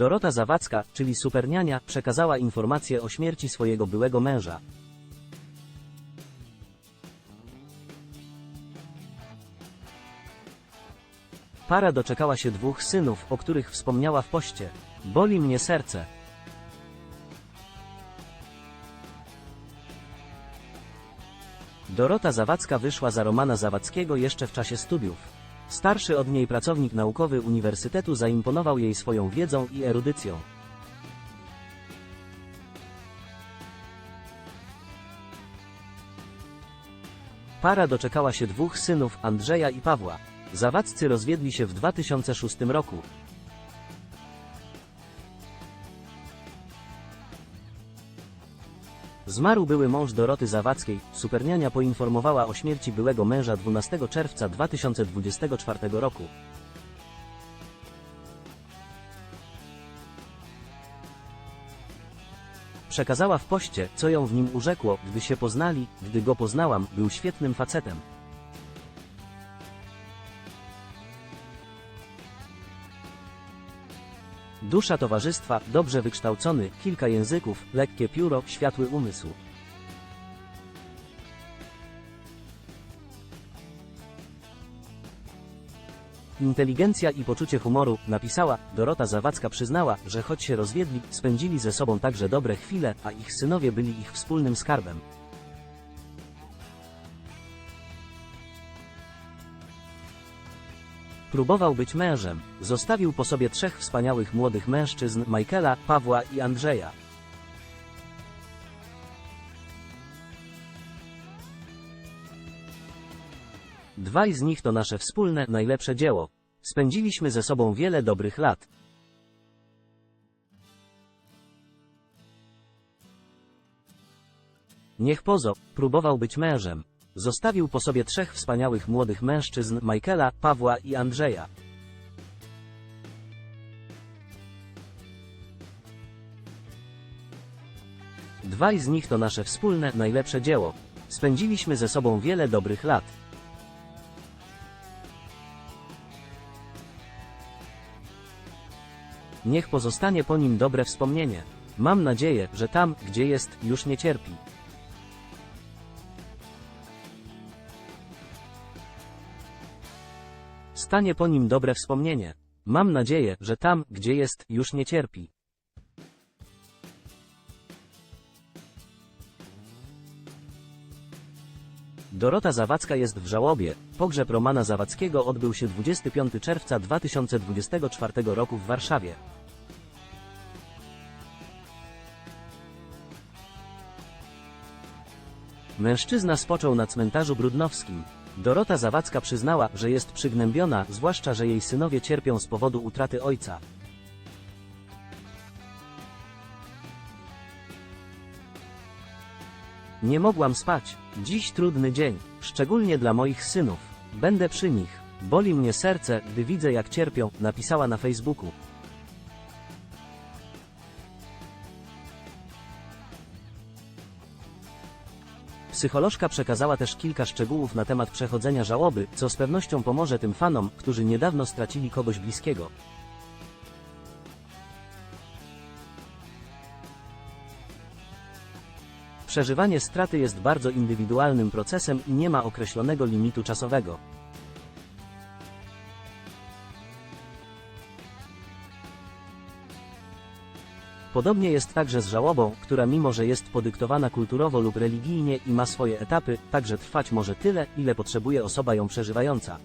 Dorota Zawadzka, czyli superniania, przekazała informację o śmierci swojego byłego męża. Para doczekała się dwóch synów, o których wspomniała w poście. Boli mnie serce. Dorota Zawadzka wyszła za Romana Zawadzkiego jeszcze w czasie studiów. Starszy od niej pracownik naukowy uniwersytetu zaimponował jej swoją wiedzą i erudycją. Para doczekała się dwóch synów, Andrzeja i Pawła. Zawadzcy rozwiedli się w 2006 roku. Zmarł były mąż Doroty Zawadzkiej. Superniania poinformowała o śmierci byłego męża 12 czerwca 2024 roku. Przekazała w poście, co ją w nim urzekło, gdy się poznali, gdy go poznałam, był świetnym facetem. Dusza towarzystwa, dobrze wykształcony, kilka języków, lekkie pióro, światły umysł. Inteligencja i poczucie humoru, napisała, Dorota Zawadzka przyznała, że choć się rozwiedli, spędzili ze sobą także dobre chwile, a ich synowie byli ich wspólnym skarbem. Próbował być mężem. Zostawił po sobie trzech wspaniałych młodych mężczyzn, Michaela, Pawła i Andrzeja. Dwaj z nich to nasze wspólne, najlepsze dzieło. Spędziliśmy ze sobą wiele dobrych lat. Niech pozo, próbował być mężem. Zostawił po sobie trzech wspaniałych młodych mężczyzn, Michaela, Pawła i Andrzeja. Dwaj z nich to nasze wspólne, najlepsze dzieło. Spędziliśmy ze sobą wiele dobrych lat. Niech pozostanie po nim dobre wspomnienie. Mam nadzieję, że tam, gdzie jest, już nie cierpi. Stanie po nim dobre wspomnienie. Mam nadzieję, że tam, gdzie jest, już nie cierpi. Dorota Zawadzka jest w żałobie. Pogrzeb Romana Zawadzkiego odbył się 25 czerwca 2024 roku w Warszawie. Mężczyzna spoczął na cmentarzu brudnowskim. Dorota Zawadzka przyznała, że jest przygnębiona, zwłaszcza, że jej synowie cierpią z powodu utraty ojca. Nie mogłam spać. Dziś trudny dzień, szczególnie dla moich synów. Będę przy nich. Boli mnie serce, gdy widzę jak cierpią, napisała na Facebooku. Psycholożka przekazała też kilka szczegółów na temat przechodzenia żałoby, co z pewnością pomoże tym fanom, którzy niedawno stracili kogoś bliskiego. Przeżywanie straty jest bardzo indywidualnym procesem i nie ma określonego limitu czasowego. Podobnie jest także z żałobą, która mimo że jest podyktowana kulturowo lub religijnie i ma swoje etapy, także trwać może tyle, ile potrzebuje osoba ją przeżywająca.